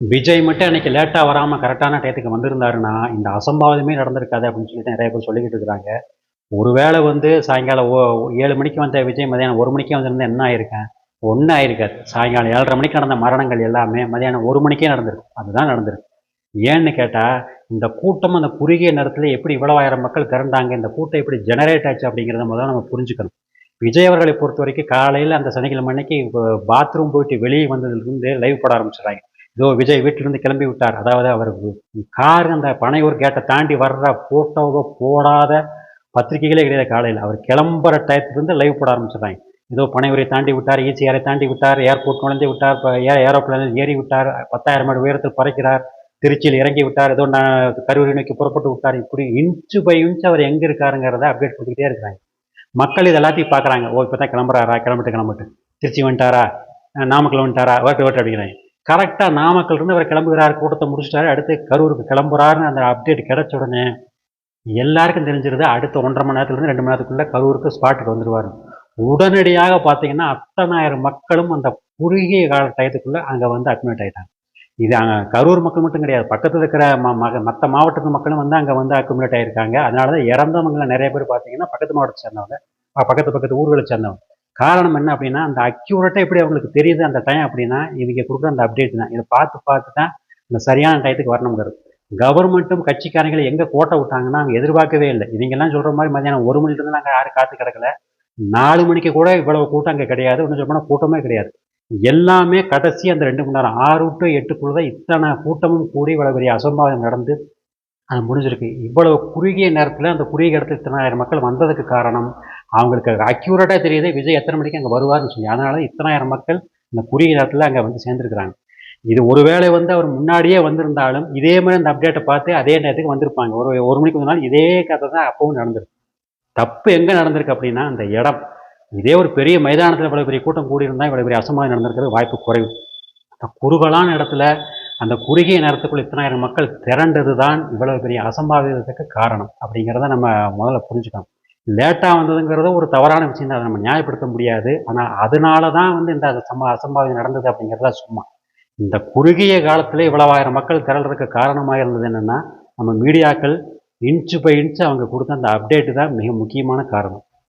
விஜய் மட்டும் அன்னைக்கு லேட்டாக வராமல் கரெக்டான டயத்துக்கு வந்திருந்தாருன்னா இந்த அசம்பாவிதமே நடந்திருக்காது அப்படின்னு சொல்லிட்டு நிறைய பேர் சொல்லிக்கிட்டு இருக்கிறாங்க. ஒருவேளை வந்து சாயங்காலம் ஓ ஏழு மணிக்கு வந்த விஜய் மதியானம் ஒரு மணிக்கே வந்திருந்தா என்ன ஆயிருக்கேன் ஒன்றும் ஆயிருக்காது. சாயங்காலம் ஏழரை மணிக்கு நடந்த மரணங்கள் எல்லாமே மதியானம் ஒரு மணிக்கே நடந்திருக்கும். அதுதான் நடந்திருக்கு. ஏன்னு கேட்டால் இந்த கூட்டம் அந்த குறுகிய நேரத்தில் எப்படி இவ்வளோ ஆயிரம் மக்கள் திரண்டாங்க இந்த கூட்டம் எப்படி ஜெனரேட் ஆச்சு அப்படிங்கிறத முதல்ல நம்ம புரிஞ்சுக்கணும். விஜய் அவர்களை பொறுத்த வரைக்கும் காலையில் அந்த சனிக்கிழமை அன்னைக்கு பாத்ரூம் போயிட்டு வெளியே வந்ததுலேருந்து லைவ் போட ஆரம்பிச்சிடுறாங்க. இதோ விஜய் வீட்டிலிருந்து கிளம்பி விட்டார். அதாவது அவர் கார் அந்த பனையூர் கேட்டை தாண்டி வர்ற ஃபோட்டோவை போடாத பத்திரிகைகளே கிடையாது காலையில். அவர் கிளம்புற டயத்துலேருந்து லைவ் போட ஆரம்பிச்சிடுறாங்க. ஏதோ பனையூரை தாண்டி விட்டார் ஈசிஆரை தாண்டி விட்டார் ஏர்போர்ட் நுழைந்து விட்டார் இப்போ ஏ ஏரோப்ளேனில் ஏறி விட்டார் பத்தாயிரம் அடி உயரத்தில் பறக்கிறார் திருச்சியில் இறங்கி விட்டார் ஏதோ நான் கரூரை நோக்கி புறப்பட்டு விட்டார். இப்படி இன்ச்சு பை இன்ச்சு அவர் எங்கே இருக்காருங்கிறத அப்டேட் கொடுத்துக்கிட்டே இருக்கிறாங்க. மக்கள் இது எல்லாத்தையும் பார்க்குறாங்க. ஓ இப்போ தான் கிளம்புறாரா? கிளம்பிட்டு கிளம்பிட்டு. திருச்சி வந்துட்டாரா? நாமக்கல் வந்துட்டாரா? ஓட்டு ஓட்டு அப்படிங்கிறாங்க. கரெக்டாக நாமக்கல் இருந்து அவர் கிளம்புகிறார். கூட்டத்தை முடிச்சிட்டாரு. அடுத்து கரூருக்கு கிளம்புறாருன்னு அந்த அப்டேட் கிடைச்ச உடனே எல்லாருக்கும் தெரிஞ்சிருது. அடுத்த ஒன்றரை மணி நேரத்துலேருந்து ரெண்டு மணி நேரத்துக்குள்ளே கரூருக்கு ஸ்பாட்டுக்கு வந்துடுவார் உடனடியாக பார்த்தீங்கன்னா அத்தனாயிரம் மக்களும் அந்த குறுகிய கால டயத்துக்குள்ளே அங்கே வந்து அட்மிட் ஆகிட்டாங்க இது அங்கே கரூர் மக்கள் மட்டும் கிடையாது. பக்கத்தில் இருக்கிற ம மற்ற மாவட்டத்து மக்களும் வந்து அங்கே வந்து அக்குமுலேட் ஆகியிருக்காங்க அதனால தான் இறந்தவங்களை நிறைய பேர் பார்த்தீங்கன்னா பக்கத்து மாவட்டத்தை சேர்ந்தவங்க பக்கத்து பக்கத்து ஊர்களை சேர்ந்தவங்க. காரணம் என்ன அப்படின்னா அந்த அக்யூரேட்டாக எப்படி அவங்களுக்கு தெரியுது அந்த டைம் அப்படின்னா இவங்க கொடுக்குற அந்த அப்டேட் தான். இதை பார்த்து பார்த்து தான் இந்த சரியான டயத்துக்கு வரணுங்கிறது. கவர்மெண்ட்டும் கட்சிக்காரங்களை எங்கே கோட்டை விட்டாங்கன்னா அவங்க எதிர்பார்க்கவே இல்லை. இவங்கெல்லாம் சொல்கிற மாதிரி மதியானம் ஒரு மணிலிருந்து நாங்கள் யாரும் காத்து கிடக்கல. நாலு மணிக்கு கூட இவ்வளவு கூட்டம் அங்கே கிடையாது. ஒன்றும் சொல்லப்போனால் கூட்டமே கிடையாது. எல்லாமே கடைசி அந்த ரெண்டு மணி நேரம் ஆறு டு எட்டுக்குள்ள தான் இத்தனை கூட்டமும் கூடி இவ்வளோ பெரிய அசம்பாவிதம் நடந்து அது முடிஞ்சிருக்கு. இவ்வளவு குறுகிய நேரத்தில் அந்த குறுகிய இடத்துல இத்தனாயிரம் மக்கள் வந்ததுக்கு காரணம் அவங்களுக்கு அக்யூரேட்டாக தெரியுது விஜய் எத்தனை மணிக்கு அங்கே வருவார்னு சொல்லி. அதனால இத்தனாயிரம் மக்கள் இந்த குறுகிய நேரத்தில் அங்கே வந்து சேர்ந்துருக்குறாங்க. இது ஒருவேளை வந்து அவர் முன்னாடியே வந்திருந்தாலும் இதே மாதிரி அந்த அப்டேட்டை பார்த்து அதே நேரத்துக்கு வந்திருப்பாங்க. ஒரு ஒரு மணிக்கு ஒரு இதே கதை தான் அப்பவும் நடந்திருக்கு. தப்பு எங்கே நடந்திருக்கு அப்படின்னா அந்த இடம். இதே ஒரு பெரிய மைதானத்தில் இவ்வளோ பெரிய கூட்டம் கூடியிருந்தால் இவ்வளோ பெரிய அசம்பாவிதம் நடந்திருக்கிறது வாய்ப்பு குறைவு. அந்த குறுகலான இடத்துல அந்த குறுகிய நேரத்துக்குள் இத்தனாயிரம் மக்கள் திரண்டது தான் இவ்வளவு பெரிய அசம்பாவிதத்துக்கு காரணம் அப்படிங்கிறத நம்ம முதல்ல புரிஞ்சுக்கணும். லேட்டாக வந்ததுங்கிறது ஒரு தவறான விஷயம் தான். அதை நம்ம நியாயப்படுத்த முடியாது. ஆனால் அதனால தான் வந்து இந்த சம அசம்பாவிதம் நடந்தது அப்படிங்கிறத சும்மா. இந்த குறுகிய காலத்தில் இவ்வளவாயிரம் மக்கள் திரள்றதுக்கு காரணமாக இருந்தது என்னென்னா நம்ம மீடியாக்கள் இன்ச்சு பை இன்ச்சு அவங்க கொடுத்த அந்த அப்டேட்டு தான் மிக முக்கியமான காரணம்.